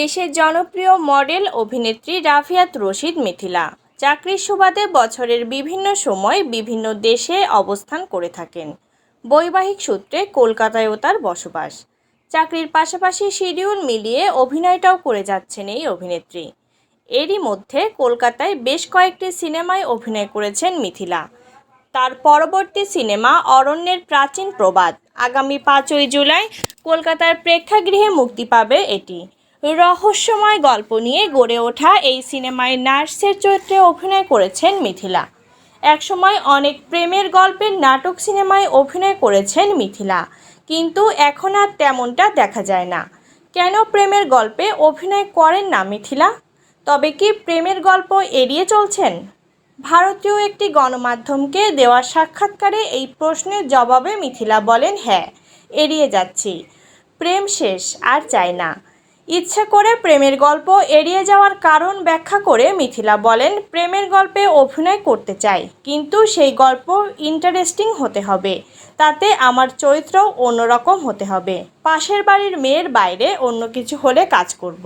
দেশের জনপ্রিয় মডেল অভিনেত্রী রাফিয়াত রশিদ মিথিলা। চাকরির সুবাদে বছরের বিভিন্ন সময় বিভিন্ন দেশে অবস্থান করে থাকেন। বৈবাহিক সূত্রে কলকাতায়ও তার বসবাস। চাকরির পাশাপাশি শিডিউল মিলিয়ে অভিনয়টাও করে যাচ্ছেন এই অভিনেত্রী। এরই মধ্যে কলকাতায় বেশ কয়েকটি সিনেমায় অভিনয় করেছেন মিথিলা। তার পরবর্তী সিনেমা অরণ্যের প্রাচীন প্রবাদ। আগামী পাঁচই জুলাই কলকাতার প্রেক্ষাগৃহে মুক্তি পাবে এটি। রহস্যময় গল্প নিয়ে গড়ে ওঠা এই সিনেমায় নার্সের চরিত্রে অভিনয় করেছেন মিথিলা। একসময় অনেক প্রেমের গল্পের নাটক সিনেমায় অভিনয় করেছেন মিথিলা। কিন্তু এখন আর তেমনটা দেখা যায় না। কেন প্রেমের গল্পে অভিনয় করেন না মিথিলা? তবে কি প্রেমের গল্প এড়িয়ে চলছেন? ভারতীয় একটি গণমাধ্যমকে দেওয়া সাক্ষাৎকারে এই প্রশ্নের জবাবে মিথিলা বলেন হ্যাঁ এড়িয়ে যাচ্ছি। প্রেম শেষ, আর চাই না। ইচ্ছা করে প্রেমের গল্প এড়িয়ে যাওয়ার কারণ ব্যাখ্যা করে মিথিলা বলেন, প্রেমের গল্পে অভিনয় করতে চাই, কিন্তু সেই গল্প ইন্টারেস্টিং হতে হবে তাতে আমার চরিত্র অন্যরকম হতে হবে পাশের বাড়ির মেয়ের বাইরে অন্য কিছু হলে কাজ করব।